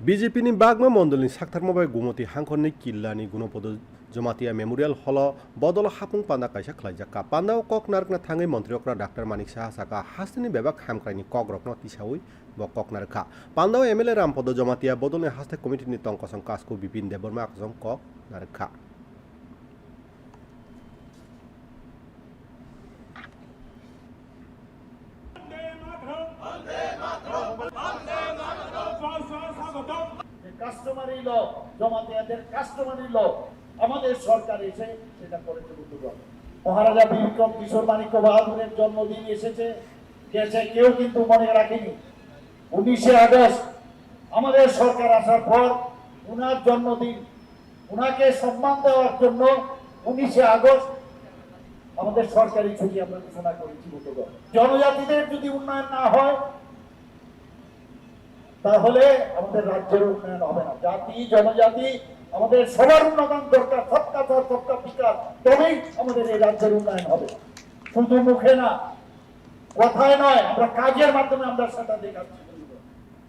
ಬಿಜೆಪಿನಿ ಬಾಗ್ಮಾ ಮಂಡಲನಿ ಸಾಕ್ತಾರ್ಮಬೈ ಗುಮತಿ ಹಾಂಖನಿ ಕಿಲ್ಲಾನಿ গুণপদ Jamatia memorial hall বদল হাপুং পান্দা কাইসা খলাইজাকা পান্দাও কক নারকনা থাঙ্গি মন্ত্রীকরা ডাক্তার মানিক সাহা সাকা হাস্তিনি বেবাক হামক্রাইনি কক রকন তিসাউই ব কক নারকা। পান্দাও এমএলএ রামপদ জমাতিয়া বদলনি হাস্তে কমিটিনি তংকসং কাসকু বিপিন দেবর্মা আকসং কক নারকা। কাস্টমারি ল জমাতিয়াদের কাস্টমারি ল আমাদের সরকার এসে সেটা করেছে উদ্যোগ মহারাজা বিক্রম কিশোর মানিক্য বাহাদুরের জন্মদিন এসেছে, গেছে, কেউ কিন্তু মনে রাখেনি। উনিশে আগস্ট আমাদের সরকার আসার পর উনার জন্মদিন, উনাকে সম্মান দেওয়ার জন্য উনিশে আগস্ট আমাদের সরকারি ছুটি আমরা ঘোষণা করেছি জনজাতিদের যদি উন্নয়ন না হয় তাহলে আমাদের রাজ্যের উন্নয়ন হবে না। জাতি, জনজাতি, আমাদের সবার উন্নয়ন দরকার, সবকা সব সবকা বিকাশ, তবেই আমাদের এই রাজ্যের উন্নয়ন হবে। শুধু মুখে না, কথায় নয়, আমরা কাজের মাধ্যমে আমরা সেটা দেখাচ্ছি।